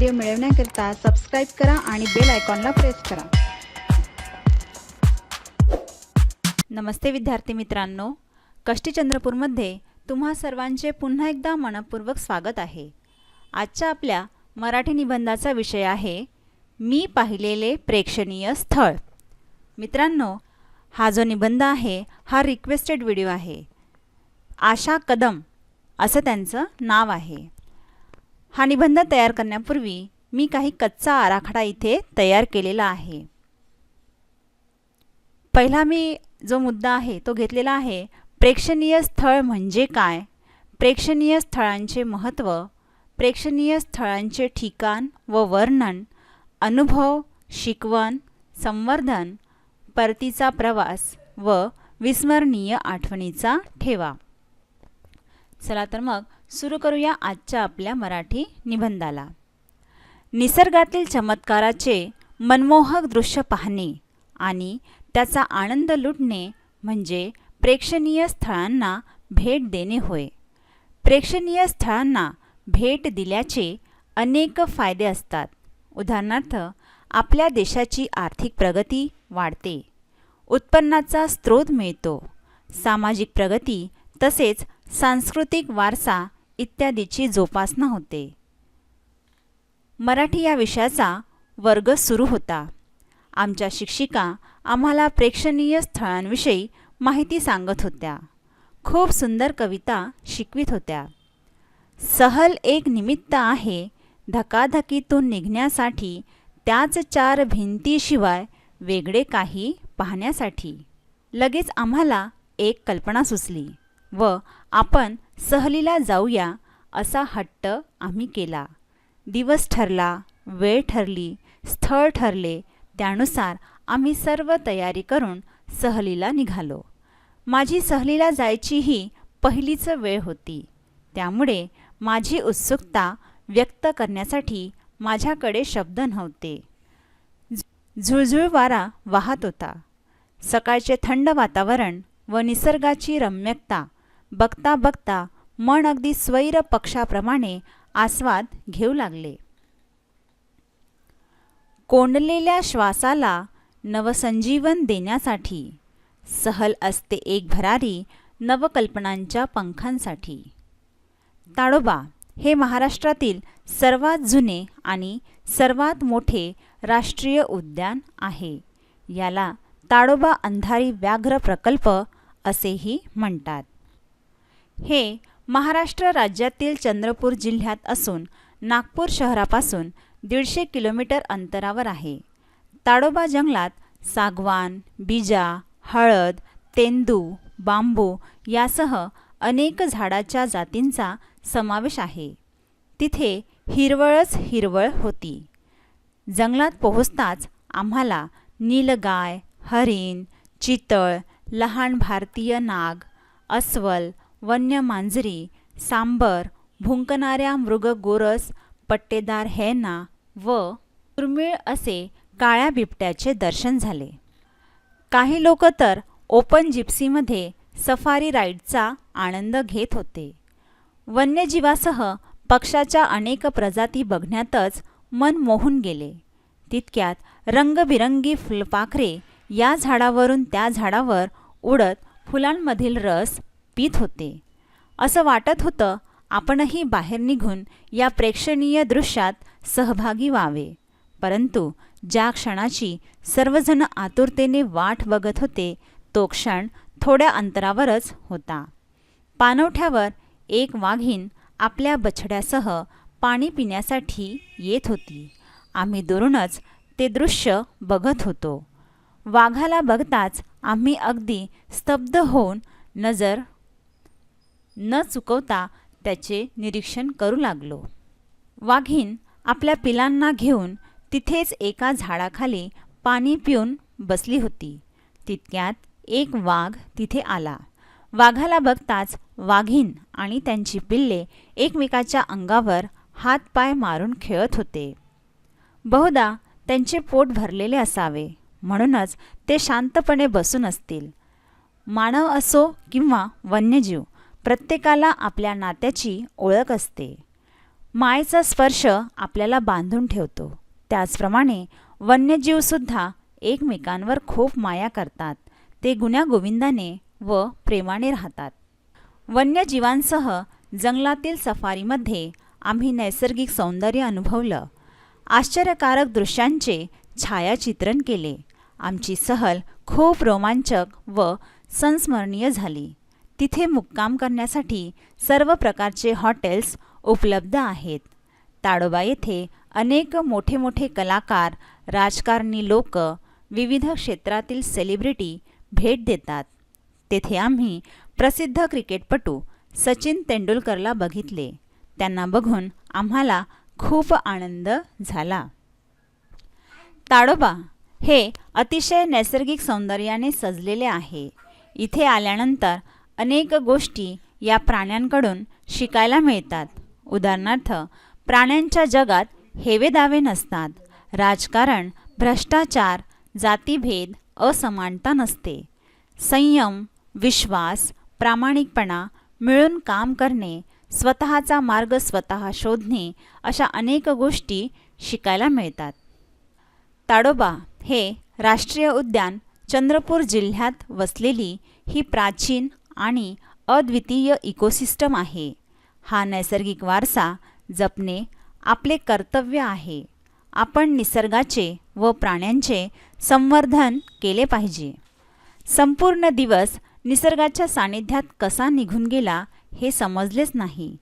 Video मिळवण्याकरिता subscribe करा आणि बेल आयकॉनला प्रेस करा. नमस्ते विद्यार्थी मित्रांनो. कष्टीचंद्रपूरमध्ये तुम्हा सर्वांचे पुन्हा एकदा मनपूर्वक स्वागत आहे. आजच्या आपल्या मराठी निबंधाचा विषय आहे मी पाहिलेले प्रेक्षणीय स्थळ. मित्रांनो हा जो निबंध आहे हा रिक्वेस्टेड व्हिडिओ आहे. आशा कदम असं त्यांचं नाव आहे. हा निबंध तयार करण्यापूर्वी मी काही कच्चा आराखडा इथे तयार केलेला आहे. पहिला मी जो मुद्दा आहे तो घेतलेला आहे प्रेक्षणीय स्थळ म्हणजे काय? प्रेक्षणीय स्थळांचे महत्त्व प्रेक्षणीय स्थळांचे ठिकाण व वर्णन अनुभव शिकवण संवर्धन परतीचा प्रवास व विस्मरणीय आठवणीचा ठेवा. चला तर मग सुरू करूया आजच्या आपल्या मराठी निबंधाला. निसर्गातील चमत्काराचे मनमोहक दृश्य पाहणे आणि त्याचा आनंद लुटणे म्हणजे प्रेक्षणीय स्थळांना भेट देणे होय. प्रेक्षणीय स्थळांना भेट दिल्याचे अनेक फायदे असतात. उदाहरणार्थ आपल्या देशाची आर्थिक प्रगती वाढते उत्पन्नाचा स्रोत मिळतो सामाजिक प्रगती तसेच सांस्कृतिक वारसा इत्यादीची जोपासना होते. मराठी या विषयाचा वर्ग सुरू होता. आमच्या शिक्षिका आम्हाला प्रेक्षणीय स्थळांविषयी माहिती सांगत होत्या. खूप सुंदर कविता शिकवित होत्या. सहल एक निमित्त आहे धकाधकीतून निघण्यासाठी त्याच चार भिंतीशिवाय वेगळे काही पाहण्यासाठी. लगेच आम्हाला एक कल्पना सुचली व आपण सहलीला जाऊया असा हट्ट आम्ही केला. दिवस ठरला वेळ ठरली स्थळ ठरले त्यानुसार आम्ही सर्व तयारी करून सहलीला निघालो. माझी सहलीला जायची ही पहिलीच वेळ होती. त्यामुळे माझी उत्सुकता व्यक्त करण्यासाठी माझ्याकडे शब्द नव्हते. झुळझुळ वारा वाहत होता. सकाळचे थंड वातावरण व निसर्गाची रम्यकता बघता बघता मन अगदी स्वैर पक्षाप्रमाणे आस्वाद घेऊ लागले. कोंडलेल्या श्वासाला नवसंजीवन देण्यासाठी सहल असते एक भरारी नवकल्पनांच्या पंखांसाठी. ताडोबा हे महाराष्ट्रातील सर्वात जुने आणि सर्वात मोठे राष्ट्रीय उद्यान आहे. याला ताडोबा अंधारी व्याघ्र प्रकल्प असेही म्हणतात. हे महाराष्ट्र राज्यातील चंद्रपूर जिल्ह्यात असून नागपूर शहरापासून दीडशे किलोमीटर अंतरावर आहे. ताडोबा जंगलात सागवान बीजा हळद तेंदू बांबू यासह अनेक झाडाच्या जातींचा समावेश आहे. तिथे हिरवळच हिरवळ होती. जंगलात पोहोचताच आम्हाला नीलगाय हरिण चितळ लहान भारतीय नाग अस्वल वन्य मांजरी सांबर भुंकणाऱ्या मृग गोरस पट्टेदार हेना व दुर्मिळ असे काळ्या बिबट्याचे दर्शन झाले. काही लोक तर ओपन जिप्सीमध्ये सफारी राईडचा आनंद घेत होते. वन्यजीवासह पक्षाच्या अनेक प्रजाती बघण्यातच मन मोहून गेले. तितक्यात रंगबिरंगी फुलपाखरे या झाडावरून त्या झाडावर उडत फुलांमधील रस पित होते. असं वाटत होतं आपणही बाहेर निघून या प्रेक्षणीय दृश्यात सहभागी व्हावे. परंतु ज्या क्षणाची सर्वजण आतुरतेने वाट बघत होते तो क्षण थोड्या अंतरावरच होता. पानवठ्यावर एक वाघीण आपल्या बछड्यासह पाणी पिण्यासाठी येत होती. आम्ही दुरूनच ते दृश्य बघत होतो. वाघाला बघताच आम्ही अगदी स्तब्ध होऊन नजर न चुकवता त्याचे निरीक्षण करू लागलो. वाघीण आपल्या पिलांना घेऊन तिथेच एका झाडाखाली पाणी पिऊन बसली होती. तितक्यात एक वाघ तिथे आला. वाघाला बघताच वाघीण आणि त्यांची पिल्ले एकमेकाच्या अंगावर हातपाय मारून खेळत होते. बहुधा त्यांचे पोट भरलेले असावे म्हणूनच ते शांतपणे बसून असतील. मानव असो किंवा वन्यजीव प्रत्येकाला आपल्या नात्याची ओळख असते. मायेचा स्पर्श आपल्याला बांधून ठेवतो. त्याचप्रमाणे वन्यजीवसुद्धा एकमेकांवर खूप माया करतात. ते गुण्यागोविंदाने व प्रेमाने राहतात. वन्यजीवांसह जंगलातील सफारीमध्ये आम्ही नैसर्गिक सौंदर्य अनुभवलं. आश्चर्यकारक दृश्यांचे छायाचित्रण केले. आमची सहल खूप रोमांचक व संस्मरणीय झाली. तिथे मुक्काम करण्यासाठी सर्व प्रकारचे हॉटेल्स उपलब्ध आहेत. ताडोबा येथे अनेक मोठे मोठे कलाकार राजकारणी लोक विविध क्षेत्रातील सेलिब्रिटी भेट देतात. तेथे आम्ही प्रसिद्ध क्रिकेटपटू सचिन तेंडुलकरला बघितले. त्यांना बघून आम्हाला खूप आनंद झाला. ताडोबा हे अतिशय नैसर्गिक सौंदर्याने सजलेले आहे. इथे आल्यानंतर अनेक गोष्टी या प्राण्यांकडून शिकायला मिळतात. उदाहरणार्थ प्राण्यांच्या जगात हेवेदावे नसतात. राजकारण भ्रष्टाचार जातीभेद असमानता नसते. संयम विश्वास प्रामाणिकपणा मिळून काम करणे स्वतःचा मार्ग स्वतः शोधणे अशा अनेक गोष्टी शिकायला मिळतात. ताडोबा हे राष्ट्रीय उद्यान चंद्रपूर जिल्ह्यात वसलेली ही प्राचीन आणि अद्वितीय इकोसिस्टम आहे. हा नैसर्गिक वारसा जपणे आपले कर्तव्य आहे. आपण निसर्गाचे व प्राण्यांचे संवर्धन केले पाहिजे. संपूर्ण दिवस निसर्गाच्या सानिध्यात कसा निघून गेला हे समजलेच नाही.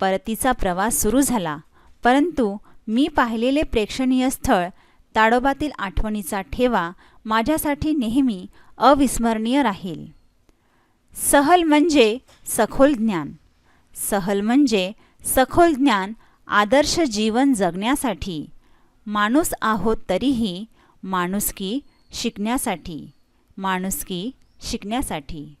परतीचा प्रवास सुरू झाला परंतु मी पाहिलेले प्रेक्षणीय स्थळ ताडोबातील आठवणीचा ठेवा माझ्यासाठी नेहमी अविस्मरणीय राहील. सहल म्हणजे सखोल ज्ञान. सहल म्हणजे सखोल ज्ञान आदर्श जीवन जगण्यासाठी. माणूस आहोत तरीही माणुसकी शिकण्यासाठी. माणुसकी शिकण्यासाठी.